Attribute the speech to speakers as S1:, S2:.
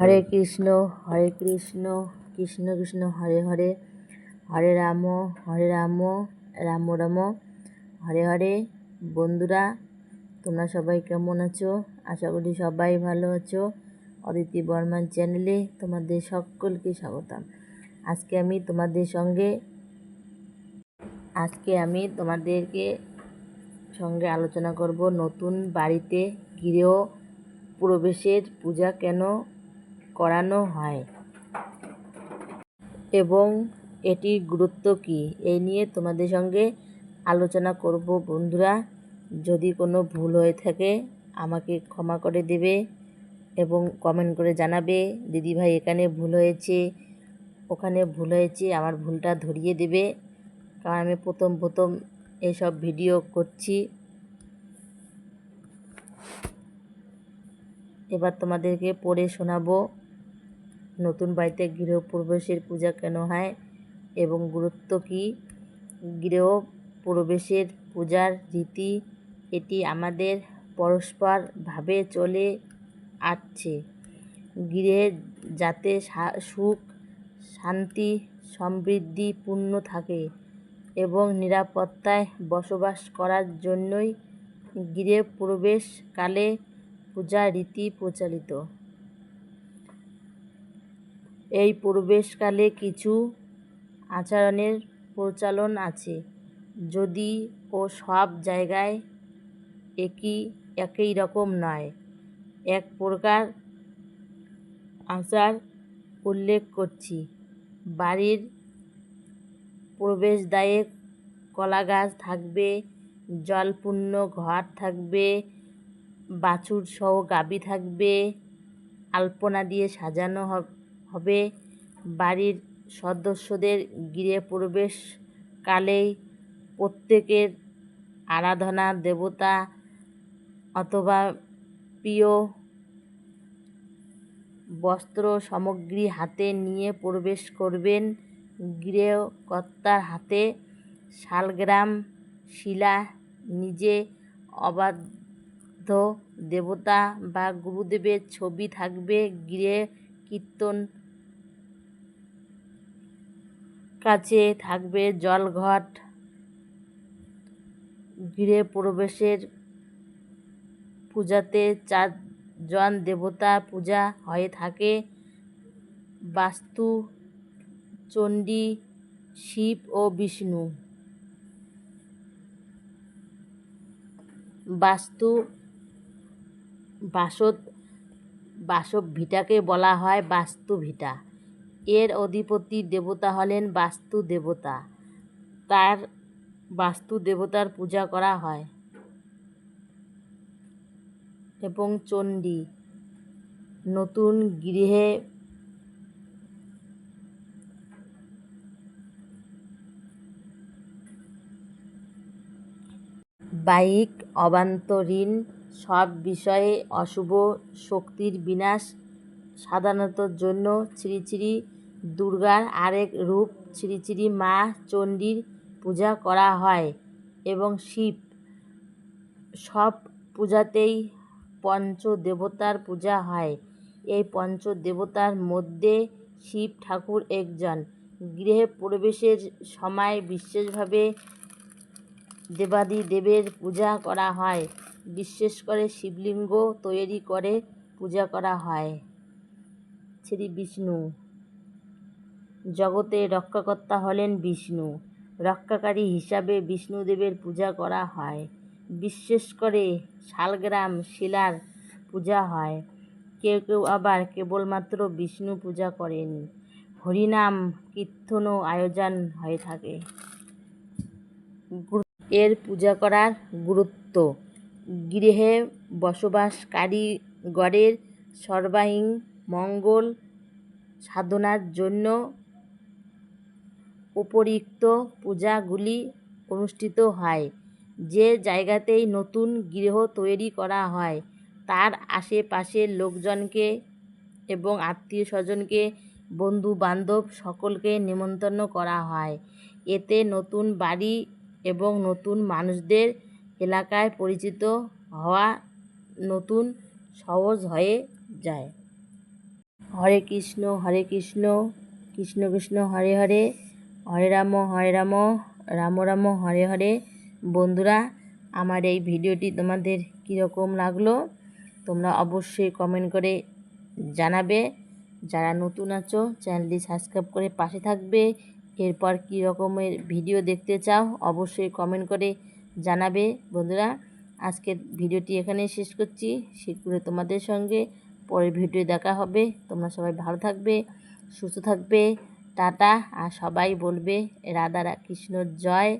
S1: হরে কৃষ্ণ হরে কৃষ্ণ কৃষ্ণ কৃষ্ণ হরে হরে হরে রাম হরে রাম রাম রাম হরে হরে বন্ধুরা তোমরা সবাই কেমন আছো আশা করি সবাই ভালো আছো অদিতি বর্মান চ্যানেলে তোমাদের সকলকে স্বাগতম আজকে আমি তোমাদের সঙ্গে আজকে আমি তোমাদেরকে সঙ্গে আলোচনা করব নতুন বাড়িতে গৃহ প্রবেশের পূজা কেন করানো হয় এবং এটির গুরুত্ব কি এই নিয়ে তোমাদের সঙ্গে আলোচনা করব বন্ধুরা যদি কোনো ভুল হয়ে থাকে আমাকে ক্ষমা করে দেবে এবং কমেন্ট করে জানাবে দিদিভাই এখানে ভুল হয়েছে ওখানে ভুল হয়েছে আমার ভুলটা ধরিয়ে দেবে কারণ আমি প্রথম প্রথম এসব ভিডিও করছি এবার তোমাদেরকে পড়ে শোনাবো নতুন বাড়িতে গৃহপ্রবেশের পূজা কেন হয় এবং গুরুত্ব কি গৃহপ্রবেশের পূজার রীতি এটি আমাদের পরস্পরভাবে চলে আসছে গৃহে যাতে সুখ শান্তি সমৃদ্ধিপূর্ণ থাকে এবং নিরাপত্তায় বসবাস করার জন্যই গৃহে প্রবেশকালে পূজা রীতি প্রচলিত এই প্রবেশকালে কিছু আচরণের প্রচলন আছে যদি ও সব জায়গায় একই একই রকম নয় এক প্রকার আচার উল্লেখ করছি বাড়ির প্রবেশদায়ক কলা গাছ থাকবে জলপূর্ণ ঘর থাকবে বাছুর সহ গাবি থাকবে আলপনা দিয়ে সাজানো হবে হবে বাড়ির সদস্যদের গৃহে প্রবেশকালেই প্রত্যেকের আরাধনা দেবতা অথবা প্রিয় বস্ত্র সামগ্রী হাতে নিয়ে প্রবেশ করবেন গৃহকর্তার হাতে শালগ্রাম শিলা নিজে অবাধ্য দেবতা বা গুরুদেবের ছবি থাকবে গৃহে কীর্তন কাছে থাকবে জলঘট গৃহে প্রবেশের পূজাতে চারজন দেবতা পূজা হয়ে থাকে বাস্তু চণ্ডী শিব ও বিষ্ণু বাস্তু বাসত বাসব ভিটাকে বলা হয় বাস্তু ভিটা এর অধিপতি দেবতা হলেন বাস্তু দেবতা তার বাস্তু দেবতার পূজা করা হয় এবং চণ্ডী নতুন গৃহে বাইক অবান্তরীণ সব বিষয়ে অশুভ শক্তির বিনাশ সাধারণত জন্য শ্রী শ্রী দুর্গার আরেক রূপ শ্রী শ্রী মা চণ্ডীর পূজা করা হয় এবং শিব সব পূজাতেই পঞ্চদেবতার পূজা হয় এই পঞ্চদেবতার মধ্যে শিব ঠাকুর একজন গৃহে প্রবেশের সময় বিশেষভাবে দেবাদিদেবের পূজা করা হয় বিশেষ করে শিবলিঙ্গ তৈরি করে পূজা করা হয় শ্রী বিষ্ণু জগতে রক্ষাকর্তা হলেন বিষ্ণু রক্ষাকারী হিসাবে বিষ্ণুদেবের পূজা করা হয় বিশেষ করে শালগ্রাম শিলার পূজা হয় কেউ কেউ আবার কেবলমাত্র বিষ্ণু পূজা করেন হরিনাম কীর্তনও আয়োজন হয়ে থাকে এর পূজা করার গুরুত্ব গৃহে বসবাসকারী গড়ের সর্বাহীন মঙ্গল সাধনার জন্য উপরিক্ত পূজাগুলি অনুষ্ঠিত হয় যে জায়গাতেই নতুন গৃহ তৈরি করা হয় তার আশেপাশের লোকজনকে এবং আত্মীয় স্বজনকে বন্ধু বান্ধব সকলকে নিমন্ত্রণ করা হয় এতে নতুন বাড়ি এবং নতুন মানুষদের এলাকায় পরিচিত হওয়া নতুন সহজ হয়ে যায় হরে কৃষ্ণ হরে কৃষ্ণ কৃষ্ণ কৃষ্ণ হরে হরে হরে রাম হরে রাম রাম রাম হরে হরে বন্ধুরা আমার এই ভিডিওটি তোমাদের কীরকম লাগলো তোমরা অবশ্যই কমেন্ট করে জানাবে যারা নতুন আছো চ্যানেলটি সাবস্ক্রাইব করে পাশে থাকবে এরপর কী রকমের ভিডিও দেখতে চাও অবশ্যই কমেন্ট করে জানাবে বন্ধুরা আজকের ভিডিওটি এখানে শেষ করছি শীঘ্রই তোমাদের সঙ্গে পরের ভিডিও দেখা হবে তোমরা সবাই ভালো থাকবে সুস্থ থাকবে টাটা আর সবাই বলবে রাধা কৃষ্ণর জয়